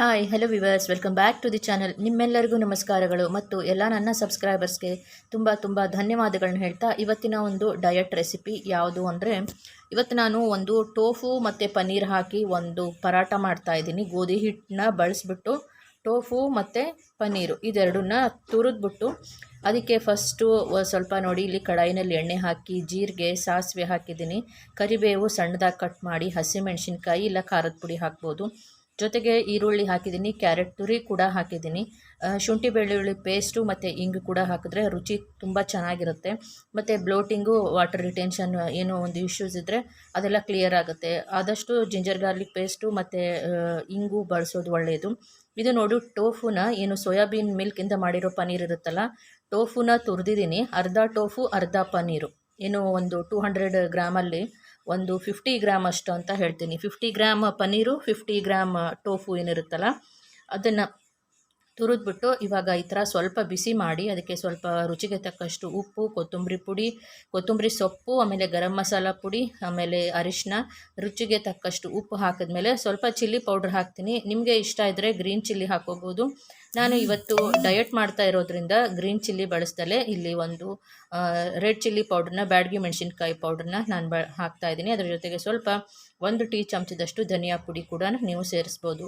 Hi hello viewers welcome back to the channel ನಿಮ್ಮೆಲ್ಲರಿಗೂ ನಮಸ್ಕಾರಗಳು ಮತ್ತು ಎಲ್ಲ ನನ್ನ ಸಬ್ಸ್ಕ್ರೈಬರ್ಸ್ಗೆ ತುಂಬ ತುಂಬ ಧನ್ಯವಾದಗಳನ್ನ ಹೇಳ್ತಾ ಇವತ್ತಿನ ಒಂದು ಡಯಟ್ ರೆಸಿಪಿ ಯಾವುದು ಅಂದರೆ ಇವತ್ತು ನಾನು ಒಂದು ಟೋಫು ಮತ್ತು ಪನ್ನೀರ್ ಹಾಕಿ ಒಂದು ಪರಾಟ ಮಾಡ್ತಾ ಇದ್ದೀನಿ. ಗೋಧಿ ಹಿಟ್ಟನ್ನ ಬಳಸ್ಬಿಟ್ಟು ಟೋಫು ಮತ್ತು ಪನ್ನೀರು ಇದೆರಡನ್ನ ತುರಿದ್ಬಿಟ್ಟು ಅದಕ್ಕೆ ಫಸ್ಟು ಸ್ವಲ್ಪ ನೋಡಿ ಇಲ್ಲಿ ಕಡಾಯಿನಲ್ಲಿ ಎಣ್ಣೆ ಹಾಕಿ, ಜೀರಿಗೆ, ಸಾಸಿವೆ ಹಾಕಿದ್ದೀನಿ. ಕರಿಬೇವು ಸಣ್ಣದಾಗಿ ಕಟ್ ಮಾಡಿ, ಹಸಿಮೆಣಸಿನ್ಕಾಯಿ ಇಲ್ಲ ಖಾರದ ಪುಡಿ ಹಾಕ್ಬೋದು. ಜೊತೆಗೆ ಈರುಳ್ಳಿ ಹಾಕಿದ್ದೀನಿ, ಕ್ಯಾರೆಟ್ ತುರಿ ಕೂಡ ಹಾಕಿದ್ದೀನಿ. ಶುಂಠಿ ಬೆಳ್ಳುಳ್ಳಿ ಪೇಸ್ಟು ಮತ್ತು ಇಂಗು ಕೂಡ ಹಾಕಿದ್ರೆ ರುಚಿ ತುಂಬ ಚೆನ್ನಾಗಿರುತ್ತೆ. ಮತ್ತು ಬ್ಲೋಟಿಂಗು, ವಾಟರ್ ರಿಟೆನ್ಷನ್ ಏನೋ ಒಂದು ಇಶ್ಯೂಸ್ ಇದ್ದರೆ ಅದೆಲ್ಲ ಕ್ಲಿಯರ್ ಆಗುತ್ತೆ. ಆದಷ್ಟು ಜಿಂಜರ್ ಗಾರ್ಲಿಕ್ ಪೇಸ್ಟು ಮತ್ತು ಇಂಗು ಬಳಸೋದು ಒಳ್ಳೆಯದು ಇದು ನೋಡು, ಟೋಫುನ ಏನು ಸೋಯಾಬೀನ್ ಮಿಲ್ಕಿಂದ ಮಾಡಿರೋ ಪನ್ನೀರ್ ಇರುತ್ತಲ್ಲ, ಟೋಫುನ ತುರಿದಿದ್ದೀನಿ. ಅರ್ಧ ಟೋಫು, ಅರ್ಧ ಪನ್ನೀರು ಏನು ಒಂದು ಟೂ ಹಂಡ್ರೆಡ್ ಗ್ರಾಮಲ್ಲಿ ಒಂದು ಫಿಫ್ಟಿ ಗ್ರಾಮ್ ಅಷ್ಟು ಅಂತ ಹೇಳ್ತೀನಿ. Fifty gram paneer fifty gram tofu ಏನಿರುತ್ತಲ್ಲ, ಅದನ್ನು ತುರಿದ್ಬಿಟ್ಟು ಇವಾಗ ಈ ಥರ ಸ್ವಲ್ಪ ಬಿಸಿ ಮಾಡಿ, ಅದಕ್ಕೆ ಸ್ವಲ್ಪ ರುಚಿಗೆ ತಕ್ಕಷ್ಟು ಉಪ್ಪು, ಕೊತ್ತಂಬರಿ ಪುಡಿ, ಕೊತ್ತಂಬರಿ ಸೊಪ್ಪು, ಆಮೇಲೆ ಗರಂ ಮಸಾಲ ಪುಡಿ, ಆಮೇಲೆ ಅರಿಶಿನ ರುಚಿಗೆ ತಕ್ಕಷ್ಟು ಉಪ್ಪು ಹಾಕಿದ್ಮೇಲೆ ಸ್ವಲ್ಪ ಚಿಲ್ಲಿ ಪೌಡ್ರ್ ಹಾಕ್ತೀನಿ. ನಿಮಗೆ ಇಷ್ಟ ಇದ್ದರೆ ಗ್ರೀನ್ ಚಿಲ್ಲಿ ಹಾಕೋಬೋದು ನಾನು ಇವತ್ತು ಡಯಟ್ ಮಾಡ್ತಾ ಇರೋದ್ರಿಂದ ಗ್ರೀನ್ ಚಿಲ್ಲಿ ಬಳಸ್ದಲೇ ಇಲ್ಲಿ ಒಂದು ರೆಡ್ ಚಿಲ್ಲಿ ಪೌಡ್ರನ್ನ ಬ್ಯಾಡ್ಗಿ ಮೆಣಸಿನ್ಕಾಯಿ ಪೌಡ್ರನ್ನ ನಾನು ಬ ಹಾಕ್ತಾ ಇದ್ದೀನಿ. ಅದರ ಜೊತೆಗೆ ಸ್ವಲ್ಪ ಒಂದು ಟೀ ಚಮಚದಷ್ಟು ಧನಿಯಾ ಪುಡಿ ಕೂಡ ನೀವು ಸೇರಿಸ್ಬೋದು.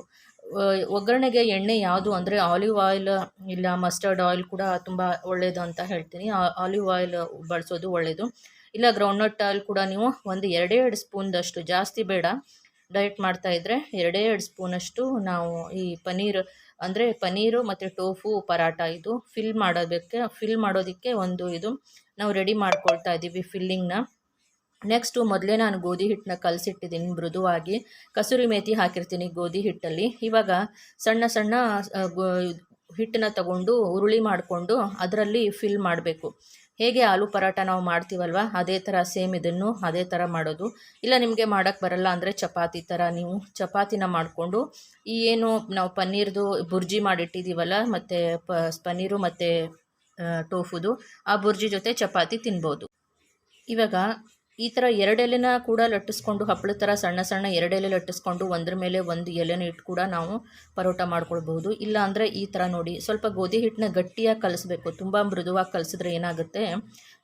ಒಗ್ಗರಣೆಗೆ ಎಣ್ಣೆ ಯಾವುದು ಅಂದರೆ ಆಲಿವ್ ಆಯಿಲ್ ಇಲ್ಲ ಮಸ್ಟರ್ಡ್ ಆಯಿಲ್ ಕೂಡ ತುಂಬ ಒಳ್ಳೆಯದು ಅಂತ ಹೇಳ್ತೀನಿ. ಆಲಿವ್ ಆಯಿಲ್ ಬಳಸೋದು ಒಳ್ಳೆಯದು ಇಲ್ಲ ಗ್ರೌಂಡ್ನಟ್ ಆಯಿಲ್ ಕೂಡ ನೀವು ಒಂದು ಎರಡೇ ಎರಡು ಸ್ಪೂನ್ದಷ್ಟು ಜಾಸ್ತಿ ಬೇಡ. ಡಯಟ್ ಮಾಡ್ತಾ ಇದ್ದರೆ ಎರಡೇ ಎರಡು ಸ್ಪೂನಷ್ಟು ನಾವು ಈ ಪನ್ನೀರ್ ಅಂದರೆ ಪನ್ನೀರು ಮತ್ತು ಟೋಫು ಪರಾಟ ಇದು ಫಿಲ್ ಮಾಡೋದಕ್ಕೆ ಫಿಲ್ ಮಾಡೋದಕ್ಕೆ ಒಂದು ಇದು ನಾವು ರೆಡಿ ಮಾಡ್ಕೊಳ್ತಾ ಇದ್ದೀವಿ ಫಿಲ್ಲಿಂಗ್ನ ನೆಕ್ಸ್ಟು ಮೊದಲೇ ನಾನು ಗೋಧಿ ಹಿಟ್ಟನ್ನ ಕಲಸಿಟ್ಟಿದ್ದೀನಿ ಮೃದುವಾಗಿ. ಕಸೂರಿ ಮೇತಿ ಹಾಕಿರ್ತೀನಿ ಗೋಧಿ ಹಿಟ್ಟಲ್ಲಿ. ಇವಾಗ ಸಣ್ಣ ಸಣ್ಣ ಹಿಟ್ಟನ್ನ ತಗೊಂಡು ಉರುಳಿ ಮಾಡಿಕೊಂಡು ಅದರಲ್ಲಿ ಫಿಲ್ ಮಾಡಬೇಕು. ಹೇಗೆ ಆಲೂ ಪರಾಟ ನಾವು ಮಾಡ್ತೀವಲ್ವ? ಅದೇ ಥರ ಸೇಮ್ ಇದನ್ನು ಅದೇ ಥರ ಮಾಡೋದು. ಇಲ್ಲ, ನಿಮಗೆ ಮಾಡೋಕ್ಕೆ ಬರಲ್ಲ ಅಂದರೆ ಚಪಾತಿ ಥರ ನೀವು ಚಪಾತಿನ ಮಾಡಿಕೊಂಡು ಈ ಏನು ನಾವು ಪನ್ನೀರ್ದು ಬುರ್ಜಿ ಮಾಡಿಟ್ಟಿದ್ದೀವಲ್ಲ ಮತ್ತು ಪನ್ನೀರು ಮತ್ತು ಟೋಫುದು, ಆ ಬುರ್ಜಿ ಜೊತೆ ಚಪಾತಿ ತಿನ್ಬೋದು. ಇವಾಗ ಈ ಥರ ಎರಡೆಲೆನ ಕೂಡ ಲಟ್ಟಿಸ್ಕೊಂಡು, ಹಪ್ಪಳ ಥರ ಸಣ್ಣ ಸಣ್ಣ ಎರಡೆಲೆ ಲಟ್ಟಿಸ್ಕೊಂಡು, ಒಂದ್ರ ಮೇಲೆ ಒಂದು ಎಲೆನ ಇಟ್ಟು ಕೂಡ ನಾವು ಪರೋಟ ಮಾಡ್ಕೊಳ್ಬಹುದು. ಇಲ್ಲ ಅಂದರೆ ಈ ಥರ ನೋಡಿ, ಸ್ವಲ್ಪ ಗೋಧಿ ಹಿಟ್ಟನ್ನ ಗಟ್ಟಿಯಾಗಿ ಕಲಿಸ್ಬೇಕು. ತುಂಬ ಮೃದುವಾಗಿ ಕಲಿಸಿದ್ರೆ ಏನಾಗುತ್ತೆ?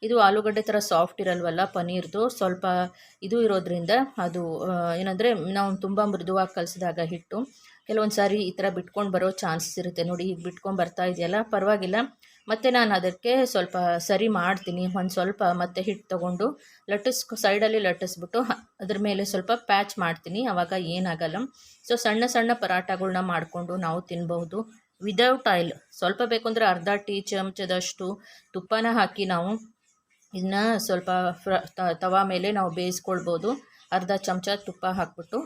ಇದು ಆಲೂಗಡ್ಡೆ ಥರ ಸಾಫ್ಟ್ ಇರಲ್ವಲ್ಲ, ಪನೀರ್ದು? ಸ್ವಲ್ಪ ಇದು ಇರೋದ್ರಿಂದ ಅದು ಏನಂದರೆ ನಾವು ತುಂಬ ಮೃದುವಾಗಿ ಕಲಿಸಿದಾಗ ಹಿಟ್ಟು. ಕೆಲವೊಂದು ಸಾರಿ ಈ ಥರ ಬಿಟ್ಕೊಂಡು ಬರೋ ಚಾನ್ಸಸ್ ಇರುತ್ತೆ. ನೋಡಿ ಈಗ ಬಿಟ್ಕೊಂಡು ಬರ್ತಾ ಇದೆಯಲ್ಲ? ಪರವಾಗಿಲ್ಲ. ಮತ್ತು ನಾನು ಅದಕ್ಕೆ ಸ್ವಲ್ಪ ಸರಿ ಮಾಡ್ತೀನಿ. ಒಂದು ಸ್ವಲ್ಪ ಮತ್ತೆ ಹಿಟ್ಟು ತೊಗೊಂಡು ಲಟ್ಟಿಸ್, ಸೈಡಲ್ಲಿ ಲಟ್ಟಿಸ್ಬಿಟ್ಟು ಅದ್ರ ಮೇಲೆ ಸ್ವಲ್ಪ ಪ್ಯಾಚ್ ಮಾಡ್ತೀನಿ. ಆವಾಗ ಏನಾಗಲ್ಲ. ಸೊ ಸಣ್ಣ ಸಣ್ಣ ಪರಾಟಗಳನ್ನ ಮಾಡಿಕೊಂಡು ನಾವು ತಿನ್ಬಹುದು. ವಿದೌಟ್ ಆಯಿಲ್ ಸ್ವಲ್ಪ ಬೇಕು ಅಂದರೆ ಅರ್ಧ ಟೀ ಚಮಚದಷ್ಟು ತುಪ್ಪನ ಹಾಕಿ ನಾವು ಇದನ್ನ ಸ್ವಲ್ಪ ಫ್ರ ತವಾ ಮೇಲೆ ನಾವು ಬೇಯಿಸ್ಕೊಳ್ಬೋದು. ಅರ್ಧ ಚಮಚ ತುಪ್ಪ ಹಾಕ್ಬಿಟ್ಟು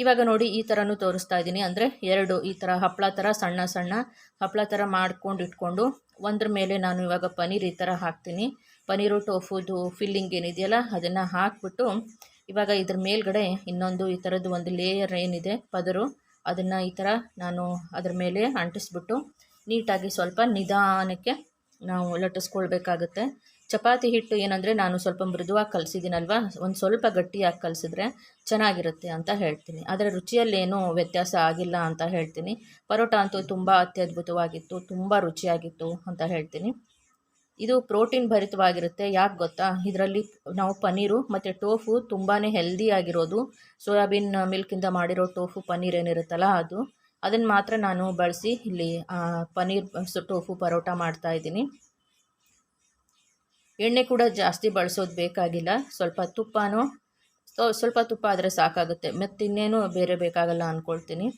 ಇವಾಗ ನೋಡಿ ಈ ಥರನೂ ತೋರಿಸ್ತಾ ಇದ್ದೀನಿ. ಅಂದರೆ ಎರಡು ಈ ಥರ ಹಪ್ಪಳ ಥರ ಸಣ್ಣ ಸಣ್ಣ ಹಪ್ಪಳ ಥರ ಮಾಡ್ಕೊಂಡು ಇಟ್ಕೊಂಡು ಒಂದ್ರ ಮೇಲೆ ನಾನು ಇವಾಗ ಪನೀರ್ ಈ ಥರ ಹಾಕ್ತೀನಿ. ಪನೀರು ಟೋಫುದು ಫಿಲ್ಲಿಂಗ್ ಏನಿದೆಯಲ್ಲ ಅದನ್ನು ಹಾಕ್ಬಿಟ್ಟು ಇವಾಗ ಇದ್ರ ಮೇಲ್ಗಡೆ ಇನ್ನೊಂದು ಈ ಥರದ್ದು ಒಂದು ಲೇಯರ್ ಏನಿದೆ, ಪದರು. ಅದನ್ನು ಈ ಥರ ನಾನು ಅದ್ರ ಮೇಲೆ ಅಂಟಿಸ್ಬಿಟ್ಟು ನೀಟಾಗಿ ಸ್ವಲ್ಪ ನಿಧಾನಕ್ಕೆ ನಾವು ಲಟ್ಟಿಸ್ಕೊಳ್ಬೇಕಾಗುತ್ತೆ. ಚಪಾತಿ ಹಿಟ್ಟು ಏನಂದರೆ ನಾನು ಸ್ವಲ್ಪ ಮೃದುವಾಗಿ ಕಲಿಸಿದ್ದೀನಲ್ವ? ಒಂದು ಸ್ವಲ್ಪ ಗಟ್ಟಿಯಾಗಿ ಕಲಿಸಿದ್ರೆ ಚೆನ್ನಾಗಿರುತ್ತೆ ಅಂತ ಹೇಳ್ತೀನಿ. ಆದರೆ ರುಚಿಯಲ್ಲೇನೂ ವ್ಯತ್ಯಾಸ ಆಗಿಲ್ಲ ಅಂತ ಹೇಳ್ತೀನಿ. ಪರೋಟ ಅಂತೂ ತುಂಬ ಅತ್ಯದ್ಭುತವಾಗಿತ್ತು, ತುಂಬ ರುಚಿಯಾಗಿತ್ತು ಅಂತ ಹೇಳ್ತೀನಿ. ಇದು ಪ್ರೋಟೀನ್ ಭರಿತವಾಗಿರುತ್ತೆ, ಯಾಕೆ ಗೊತ್ತಾ? ಇದರಲ್ಲಿ ನಾವು ಪನ್ನೀರು ಮತ್ತು ಟೋಫು ತುಂಬಾ ಹೆಲ್ದಿ ಆಗಿರೋದು. ಸೋಯಾಬೀನ್ ಮಿಲ್ಕಿಂದ ಮಾಡಿರೋ ಟೋಫು ಪನ್ನೀರ್ ಏನಿರುತ್ತಲ್ಲ ಅದು. ಅದನ್ನು ಮಾತ್ರ ನಾನು ಬಳಸಿ ಇಲ್ಲಿ ಪನ್ನೀರ್ ಟೋಫು ಪರೋಟ ಮಾಡ್ತಾ ಇದ್ದೀನಿ. ಎಣ್ಣೆ ಕೂಡ ಜಾಸ್ತಿ ಬಳಸೋದು ಬೇಕಾಗಿಲ್ಲ. ಸ್ವಲ್ಪ ತುಪ್ಪನೂ ಸ್ವ- ಸ್ವಲ್ಪ ತುಪ್ಪ ಆದರೆ ಸಾಕಾಗುತ್ತೆ. ಮತ್ತು ಇನ್ನೇನು ಬೇರೆ ಬೇಕಾಗಲ್ಲ ಅಂದ್ಕೊಳ್ತೀನಿ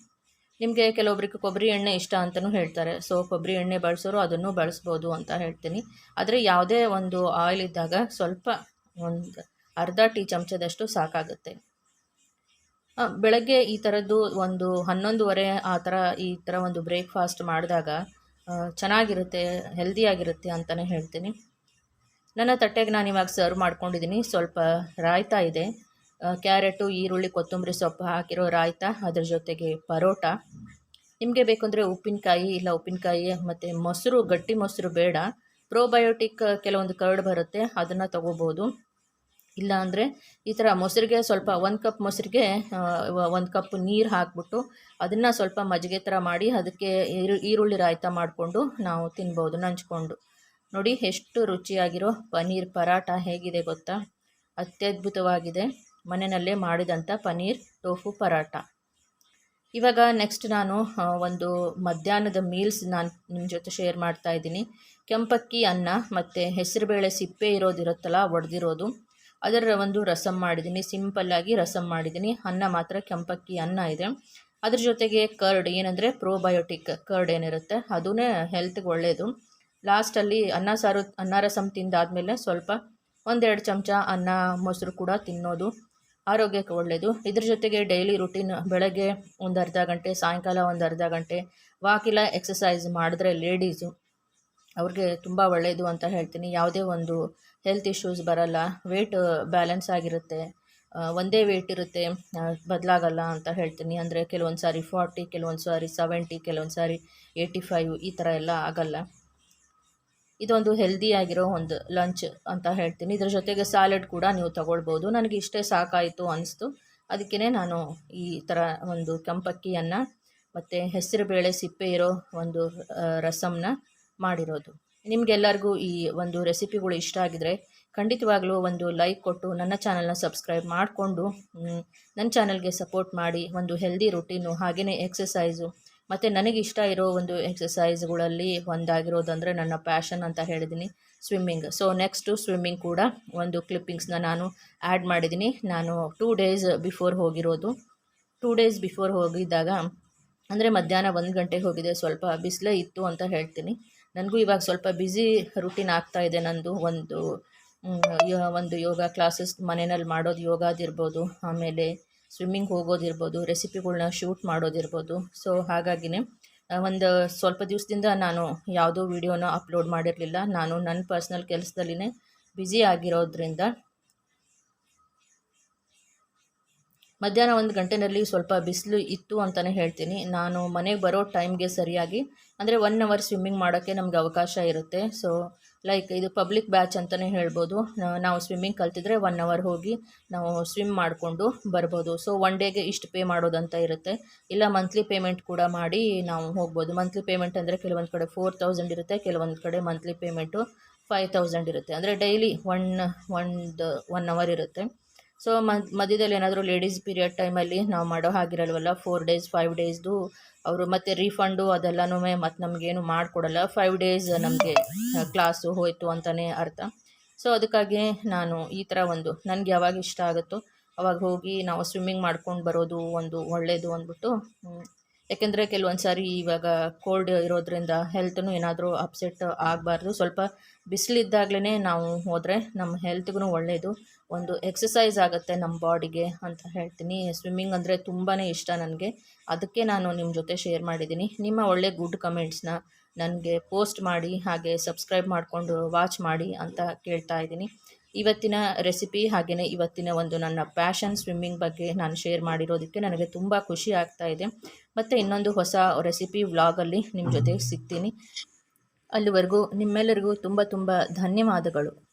ನಿಮಗೆ ಕೆಲವೊಬ್ರಿಗೆ ಕೊಬ್ಬರಿ ಎಣ್ಣೆ ಇಷ್ಟ ಅಂತಲೂ ಹೇಳ್ತಾರೆ. ಸೊ, ಕೊಬ್ಬರಿ ಎಣ್ಣೆ ಬಳಸೋರು ಅದನ್ನು ಬಳಸ್ಬೋದು ಅಂತ ಹೇಳ್ತೀನಿ. ಆದರೆ ಯಾವುದೇ ಒಂದು ಆಯಿಲ್ ಇದ್ದಾಗ ಸ್ವಲ್ಪ ಒಂದು ಅರ್ಧ ಟೀ ಚಮಚದಷ್ಟು ಸಾಕಾಗುತ್ತೆ. ಬೆಳಗ್ಗೆ ಈ ಥರದ್ದು ಒಂದು ಹನ್ನೊಂದುವರೆ ಆ ಥರ ಈ ಥರ ಒಂದು ಬ್ರೇಕ್ಫಾಸ್ಟ್ ಮಾಡಿದಾಗ ಚೆನ್ನಾಗಿರುತ್ತೆ ಹೆಲ್ದಿಯಾಗಿರುತ್ತೆ ಅಂತಲೇ ಹೇಳ್ತೀನಿ. ನನ್ನ ತಟ್ಟೆಗೆ ನಾನು ಇವಾಗ ಸರ್ವ್ ಮಾಡ್ಕೊಂಡಿದ್ದೀನಿ. ಸ್ವಲ್ಪ ರಾಯ್ತಾ ಇದೆ. ಕ್ಯಾರೆಟು, ಈರುಳ್ಳಿ, ಕೊತ್ತಂಬರಿ ಸೊಪ್ಪು ಹಾಕಿರೋ ರಾಯ್ತಾ, ಅದ್ರ ಜೊತೆಗೆ ಪರೋಟ. ನಿಮಗೆ ಬೇಕಂದರೆ ಉಪ್ಪಿನಕಾಯಿ ಇಲ್ಲ ಉಪ್ಪಿನಕಾಯಿ ಮತ್ತು ಮೊಸರು, ಗಟ್ಟಿ ಮೊಸರು ಬೇಡ. ಪ್ರೋಬಯೋಟಿಕ್ ಕೆಲವೊಂದು ಕರ್ಡ್ ಬರುತ್ತೆ, ಅದನ್ನು ತೊಗೋಬೋದು. ಇಲ್ಲ ಅಂದರೆ ಈ ಥರ ಮೊಸರಿಗೆ ಸ್ವಲ್ಪ ಒಂದು ಕಪ್ ಮೊಸರಿಗೆ ಒಂದು ಕಪ್ ನೀರು ಹಾಕ್ಬಿಟ್ಟು ಅದನ್ನು ಸ್ವಲ್ಪ ಮಜ್ಜಿಗೆ ಥರ ಮಾಡಿ, ಅದಕ್ಕೆ ಈರು, ಈರುಳ್ಳಿ ರಾಯ್ತ ಮಾಡಿಕೊಂಡು ನಾವು ತಿನ್ಬೋದು, ನಂಚ್ಕೊಂಡು. ನೋಡಿ ಎಷ್ಟು ರುಚಿಯಾಗಿರೋ ಪನ್ನೀರ್ ಪರಾಟ ಹೇಗಿದೆ ಗೊತ್ತಾ? ಅತ್ಯದ್ಭುತವಾಗಿದೆ. ಮನೆಯಲ್ಲೇ ಮಾಡಿದಂಥ ಪನ್ನೀರ್ ಟೋಫು ಪರಾಟ ಇವಾಗ ನೆಕ್ಸ್ಟ್ ನಾನು ಒಂದು ಮಧ್ಯಾಹ್ನದ ಮೀಲ್ಸ್ ನಾನು ನಿಮ್ಮ ಜೊತೆ ಶೇರ್ ಮಾಡ್ತಾ ಇದ್ದೀನಿ. ಕೆಂಪಕ್ಕಿ ಅನ್ನ ಮತ್ತು ಹೆಸರುಬೇಳೆ ಸಿಪ್ಪೆ ಇರೋದಿರುತ್ತಲ್ಲ ಒಡೆದಿರೋದು. ಅದರ ಒಂದು ರಸಮ್ ಮಾಡಿದ್ದೀನಿ. ಸಿಂಪಲ್ಲಾಗಿ ರಸಮ್ ಮಾಡಿದ್ದೀನಿ. ಅನ್ನ ಮಾತ್ರ ಕೆಂಪಕ್ಕಿ ಅನ್ನ ಇದೆ. ಅದ್ರ ಜೊತೆಗೆ ಕರ್ಡ್ ಏನಂದರೆ ಪ್ರೋಬಯೋಟಿಕ್ ಕರ್ಡ್ ಏನಿರುತ್ತೆ. ಅದೂ ಹೆಲ್ತ್ಗೆ ಒಳ್ಳೆಯದು ಲಾಸ್ಟಲ್ಲಿ ಅನ್ನ ಸಾರು, ಅನ್ನ ರಸಮ್ ತಿಂದಾದಮೇಲೆ ಸ್ವಲ್ಪ ಒಂದೆರಡು ಚಮಚ ಅನ್ನ ಮೊಸರು ಕೂಡ ತಿನ್ನೋದು ಆರೋಗ್ಯಕ್ಕೆ ಒಳ್ಳೆಯದು ಇದ್ರ ಜೊತೆಗೆ ಡೈಲಿ ರುಟೀನ್ ಬೆಳಗ್ಗೆ ಒಂದು ಅರ್ಧ ಗಂಟೆ, ಸಾಯಂಕಾಲ ಒಂದು ಅರ್ಧ ಗಂಟೆ ವಾಕಿಲ್ಲ ಎಕ್ಸಸೈಸ್ ಮಾಡಿದ್ರೆ ಲೇಡೀಸು ಅವ್ರಿಗೆ ತುಂಬ ಒಳ್ಳೆಯದು ಅಂತ ಹೇಳ್ತೀನಿ. ಯಾವುದೇ ಒಂದು ಹೆಲ್ತ್ ಇಶ್ಯೂಸ್ ಬರಲ್ಲ. ವೆಯ್ಟ್ ಬ್ಯಾಲೆನ್ಸ್ ಆಗಿರುತ್ತೆ. ಒಂದೇ ವೆಯ್ಟ್ ಇರುತ್ತೆ. ಬದಲಾಗಲ್ಲ ಅಂತ ಹೇಳ್ತೀನಿ. ಅಂದರೆ ಕೆಲವೊಂದು ಸಾರಿ ಫಾರ್ಟಿ ಕೆಲವೊಂದು ಸಾರಿ ಸೆವೆಂಟಿ ಕೆಲವೊಂದು ಸಾರಿ ಏಯ್ಟಿ ಫೈವ್ ಈ ಥರ ಎಲ್ಲ ಆಗಲ್ಲ. ಇದೊಂದು ಹೆಲ್ದಿಯಾಗಿರೋ ಒಂದು ಲಂಚ್ ಅಂತ ಹೇಳ್ತೀನಿ. ಇದ್ರ ಜೊತೆಗೆ ಸ್ಯಾಲೆಡ್ ಕೂಡ ನೀವು ತಗೊಳ್ಬೋದು. ನನಗೆ ಇಷ್ಟೇ ಸಾಕಾಯಿತು ಅನಿಸ್ತು. ಅದಕ್ಕೇ ನಾನು ಈ ಥರ ಒಂದು ಕೆಂಪಕ್ಕಿಯನ್ನು ಮತ್ತು ಹೆಸರುಬೇಳೆ ಸಿಪ್ಪೆ ಇರೋ ಒಂದು ರಸಂನ ಮಾಡಿರೋದು. ನಿಮಗೆಲ್ಲರಿಗೂ ಈ ಒಂದು ರೆಸಿಪಿಗಳು ಇಷ್ಟ ಆಗಿದರೆ ಖಂಡಿತವಾಗ್ಲೂ ಒಂದು ಲೈಕ್ ಕೊಟ್ಟು ನನ್ನ ಚಾನಲ್ನ ಸಬ್ಸ್ಕ್ರೈಬ್ ಮಾಡಿಕೊಂಡು ನನ್ನ ಚಾನಲ್ಗೆ ಸಪೋರ್ಟ್ ಮಾಡಿ ಒಂದು ಹೆಲ್ದಿ ರುಟೀನು ಹಾಗೆಯೇ ಎಕ್ಸಸೈಸು ಮತ್ತು ಇಷ್ಟ ಇರೋ ಒಂದು ಎಕ್ಸಸೈಸ್ಗಳಲ್ಲಿ ಒಂದಾಗಿರೋದಂದರೆ ನನ್ನ ಪ್ಯಾಷನ್ ಅಂತ ಹೇಳಿದ್ದೀನಿ ಸ್ವಿಮ್ಮಿಂಗ್ ಸೊ ನೆಕ್ಸ್ಟು ಸ್ವಿಮ್ಮಿಂಗ್ ಕೂಡ ಒಂದು ಕ್ಲಿಪ್ಪಿಂಗ್ಸ್ನ ನಾನು ಆ್ಯಡ್ ಮಾಡಿದ್ದೀನಿ ನಾನು ಟೂ ಡೇಸ್ ಬಿಫೋರ್ ಹೋಗಿರೋದು. ಟೂ ಡೇಸ್ ಬಿಫೋರ್ ಹೋಗಿದ್ದಾಗ, ಅಂದರೆ ಮಧ್ಯಾಹ್ನ ಒಂದು ಗಂಟೆಗೆ ಹೋಗಿದೆ, ಸ್ವಲ್ಪ ಬಿಸಿಲೇ ಇತ್ತು ಅಂತ ಹೇಳ್ತೀನಿ. ನನಗೂ ಇವಾಗ ಸ್ವಲ್ಪ ಬ್ಯುಸಿ ರುಟೀನ್ ಆಗ್ತಾ ಇದೆ ನಂದು. ಒಂದು ಒಂದು ಯೋಗ ಕ್ಲಾಸಸ್ ಮನೆಯಲ್ಲಿ ಮಾಡೋದು ಯೋಗದಿರ್ಬೋದು ಆಮೇಲೆ ಸ್ವಿಮ್ಮಿಂಗ್ ಹೋಗೋದಿರ್ಬೋದು ರೆಸಿಪಿಗಳ್ನ ಶೂಟ್ ಮಾಡೋದಿರ್ಬೋದು. ಸೊ ಹಾಗಾಗಿನೇ ಒಂದು ಸ್ವಲ್ಪ ದಿವಸದಿಂದ ನಾನು ಯಾವುದೋ ವೀಡಿಯೋನ ಅಪ್ಲೋಡ್ ಮಾಡಿರಲಿಲ್ಲ. ನಾನು ನನ್ನ ಪರ್ಸ್ನಲ್ ಕೆಲಸದಲ್ಲಿನೇ ಬ್ಯುಸಿ ಆಗಿರೋದ್ರಿಂದ ಮಧ್ಯಾಹ್ನ ಒಂದು ಗಂಟೆನಲ್ಲಿ ಸ್ವಲ್ಪ ಬಿಸಿಲು ಇತ್ತು ಅಂತಲೇ ಹೇಳ್ತೀನಿ. ನಾನು ಮನೆಗೆ ಬರೋ ಟೈಮ್ಗೆ ಸರಿಯಾಗಿ, ಅಂದರೆ ಒನ್ ಅವರ್ ಸ್ವಿಮ್ಮಿಂಗ್ ಮಾಡೋಕ್ಕೆ ನಮ್ಗೆ ಅವಕಾಶ ಇರುತ್ತೆ. ಸೊ ಲೈಕ್ ಇದು ಪಬ್ಲಿಕ್ ಬ್ಯಾಚ್ ಅಂತಲೇ ಹೇಳ್ಬೋದು. ನಾವು ಸ್ವಿಮ್ಮಿಂಗ್ ಕಲ್ತಿದ್ರೆ ಒನ್ ಅವರ್ ಹೋಗಿ ನಾವು ಸ್ವಿಮ್ ಮಾಡಿಕೊಂಡು ಬರ್ಬೋದು. ಸೊ ಒನ್ ಡೇಗೆ ಇಷ್ಟು ಪೇ ಮಾಡೋದಂತ ಇರುತ್ತೆ. ಇಲ್ಲ ಮಂತ್ಲಿ ಪೇಮೆಂಟ್ ಕೂಡ ಮಾಡಿ ನಾವು ಹೋಗ್ಬೋದು. ಮಂತ್ಲಿ ಪೇಮೆಂಟ್ ಅಂದರೆ ಕೆಲವೊಂದು ಕಡೆ ಫೋರ್ ತೌಸಂಡ್ ಇರುತ್ತೆ, ಕೆಲವೊಂದು ಕಡೆ ಮಂತ್ಲಿ ಪೇಮೆಂಟು ಫೈವ್ ತೌಸಂಡ್ ಇರುತ್ತೆ. ಅಂದರೆ ಡೈಲಿ ಒನ್ ಒಂದು ಒನ್ ಅವರ್ ಇರುತ್ತೆ. ಸೊ ಮಧ್ಯದಲ್ಲಿ ಏನಾದರೂ ಲೇಡೀಸ್ ಪೀರಿಯಡ್ ಟೈಮಲ್ಲಿ ನಾವು ಮಾಡೋ ಹಾಗಿರಲ್ವಲ್ಲ? ಫೋರ್ ಡೇಸ್ ಫೈವ್ ಡೇಸ್ದು ಅವರು ಮತ್ತೆ ರೀಫಂಡು ಅದೆಲ್ಲನೂ ಮತ್ತು ನಮಗೇನು ಮಾಡಿಕೊಡಲ್ಲ. ಫೈವ್ ಡೇಸ್ ನಮಗೆ ಕ್ಲಾಸು ಹೋಯಿತು ಅಂತಲೇ ಅರ್ಥ. ಸೊ ಅದಕ್ಕಾಗಿ ನಾನು ಈ ಥರ ಒಂದು, ನನಗೆ ಯಾವಾಗ ಇಷ್ಟ ಆಗುತ್ತೋ ಅವಾಗ ಹೋಗಿ ನಾವು ಸ್ವಿಮ್ಮಿಂಗ್ ಮಾಡ್ಕೊಂಡು ಬರೋದು ಒಂದು ಒಳ್ಳೆಯದು ಅಂದ್ಬಿಟ್ಟು ಯಾಕೆಂದರೆ ಕೆಲವೊಂದು ಸಾರಿ ಇವಾಗ ಕೋಲ್ಡ್ ಇರೋದ್ರಿಂದ ಹೆಲ್ತ್ನು ಏನಾದರೂ ಅಪ್ಸೆಟ್ ಆಗಬಾರ್ದು. ಸ್ವಲ್ಪ ಬಿಸಿಲಿದ್ದಾಗಲೇ ನಾವು ಹೋದರೆ ನಮ್ಮ ಹೆಲ್ತ್ಗೂ ಒಳ್ಳೆಯದು ಒಂದು ಎಕ್ಸಸೈಸ್ ಆಗುತ್ತೆ ನಮ್ಮ ಬಾಡಿಗೆ ಅಂತ ಹೇಳ್ತೀನಿ. ಸ್ವಿಮ್ಮಿಂಗ್ ಅಂದರೆ ತುಂಬಾ ಇಷ್ಟ ನನಗೆ. ಅದಕ್ಕೆ ನಾನು ನಿಮ್ಮ ಜೊತೆ ಶೇರ್ ಮಾಡಿದ್ದೀನಿ. ನಿಮ್ಮ ಒಳ್ಳೆ ಗುಡ್ ಕಮೆಂಟ್ಸ್ನ ನನಗೆ ಪೋಸ್ಟ್ ಮಾಡಿ, ಹಾಗೆ ಸಬ್ಸ್ಕ್ರೈಬ್ ಮಾಡಿಕೊಂಡು ವಾಚ್ ಮಾಡಿ ಅಂತ ಕೇಳ್ತಾ ಇದ್ದೀನಿ. ಇವತ್ತಿನ ರೆಸಿಪಿ ಹಾಗೆಯೇ ಇವತ್ತಿನ ಒಂದು ನನ್ನ ಪ್ಯಾಷನ್ ಸ್ವಿಮ್ಮಿಂಗ್ ಬಗ್ಗೆ ನಾನು ಶೇರ್ ಮಾಡಿರೋದಕ್ಕೆ ನನಗೆ ತುಂಬ ಖುಷಿ ಆಗ್ತಾ ಇದೆ. ಮತ್ತು ಇನ್ನೊಂದು ಹೊಸ ರೆಸಿಪಿ ವ್ಲಾಗಲ್ಲಿ ನಿಮ್ಮ ಜೊತೆ ಸಿಗ್ತೀನಿ. ಅಲ್ಲಿವರೆಗೂ ನಿಮ್ಮೆಲ್ಲರಿಗೂ ತುಂಬ ತುಂಬ ಧನ್ಯವಾದಗಳು.